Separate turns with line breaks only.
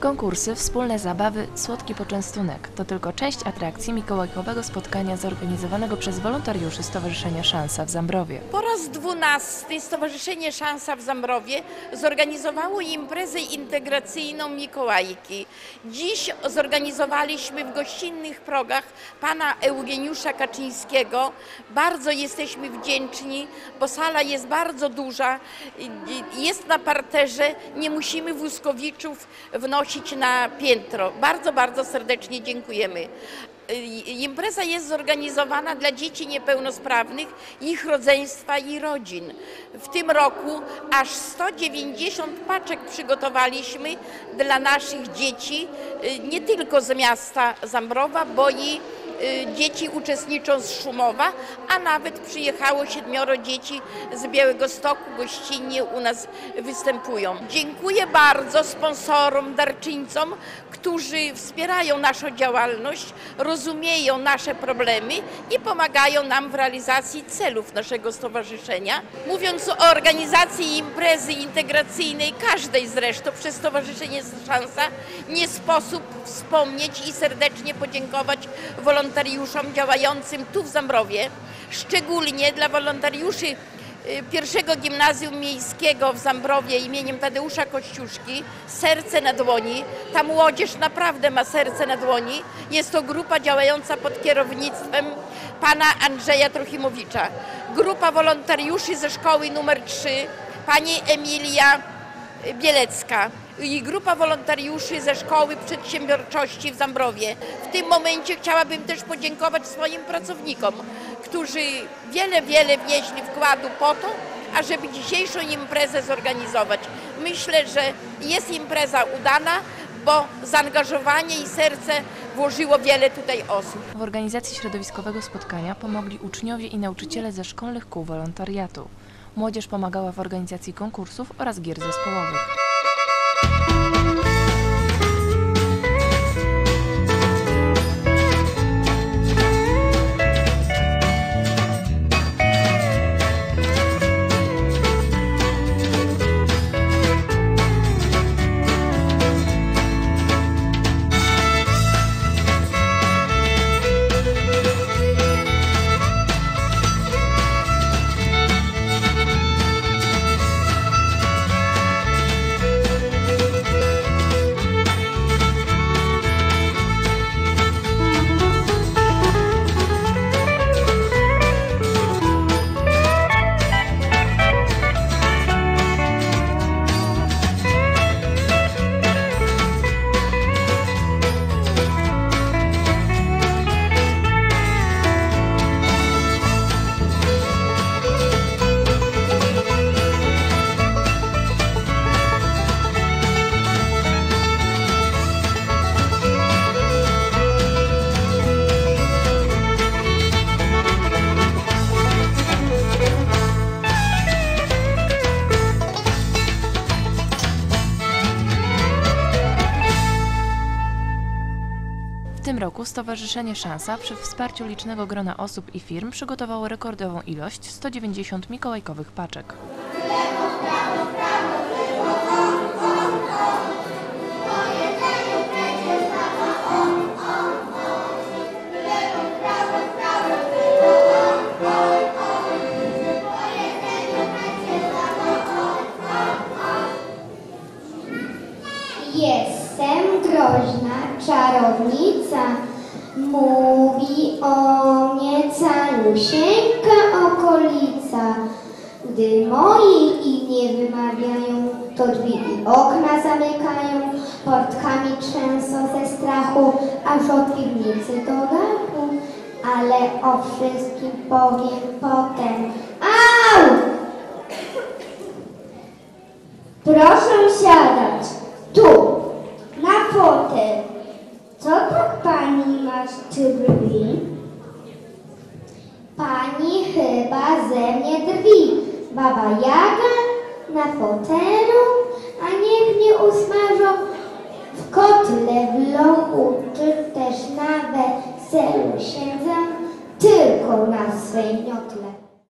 Konkursy, wspólne zabawy, słodki poczęstunek to tylko część atrakcji mikołajkowego spotkania zorganizowanego przez wolontariuszy Stowarzyszenia Szansa w Zambrowie.
Po raz dwunasty Stowarzyszenie Szansa w Zambrowie zorganizowało imprezę integracyjną Mikołajki. Dziś zorganizowaliśmy w gościnnych progach pana Eugeniusza Kaczyńskiego. Bardzo jesteśmy wdzięczni, bo sala jest bardzo duża, jest na parterze, nie musimy wózkowiczów wnosić na piętro. Bardzo, bardzo serdecznie dziękujemy. Impreza jest zorganizowana dla dzieci niepełnosprawnych, ich rodzeństwa i rodzin. W tym roku aż 190 paczek przygotowaliśmy dla naszych dzieci, nie tylko z miasta Zambrowa, bo i dzieci uczestniczą z Szumowa, a nawet przyjechało siedmioro dzieci z Białego Stoku, gościnnie u nas występują. Dziękuję bardzo sponsorom, darczyńcom, którzy wspierają naszą działalność, rozumieją nasze problemy i pomagają nam w realizacji celów naszego stowarzyszenia. Mówiąc o organizacji imprezy integracyjnej, każdej zresztą przez Stowarzyszenie Szansa, nie sposób wspomnieć i serdecznie podziękować wolontariuszom działającym tu w Zambrowie, szczególnie dla wolontariuszy pierwszego gimnazjum miejskiego w Zambrowie imieniem Tadeusza Kościuszki Serce na dłoni. Ta młodzież naprawdę ma serce na dłoni. Jest to grupa działająca pod kierownictwem pana Andrzeja Trochimowicza. Grupa wolontariuszy ze szkoły numer 3, pani Emilia Bielecka i grupa wolontariuszy ze Szkoły Przedsiębiorczości w Zambrowie. W tym momencie chciałabym też podziękować swoim pracownikom, którzy wiele, wiele wnieśli wkładu po to, ażeby dzisiejszą imprezę zorganizować. Myślę, że jest impreza udana, bo zaangażowanie i serce włożyło wiele tutaj osób.
W organizacji środowiskowego spotkania pomogli uczniowie i nauczyciele ze szkolnych kół wolontariatu. Młodzież pomagała w organizacji konkursów oraz gier zespołowych. Tym roku Stowarzyszenie Szansa przy wsparciu licznego grona osób i firm przygotowało rekordową ilość 190 mikołajkowych paczek.
Jestem groźna czarownica, mówi o mnie calusieńka okolica. Gdy moi imię wymawiają, to drzwi i okna zamykają, portkami trzęsą ze strachu, aż od piwnicy do dachu. Ale o wszystkim powiem potem. Au! Proszę siadać. Tu, na fotel. Co tak pani Pani chyba ze mnie drwi. Baba Jaga na fotelu, a niech mnie usmażą w kotle wlą, czy też na weselu siedzę tylko na swej miotle.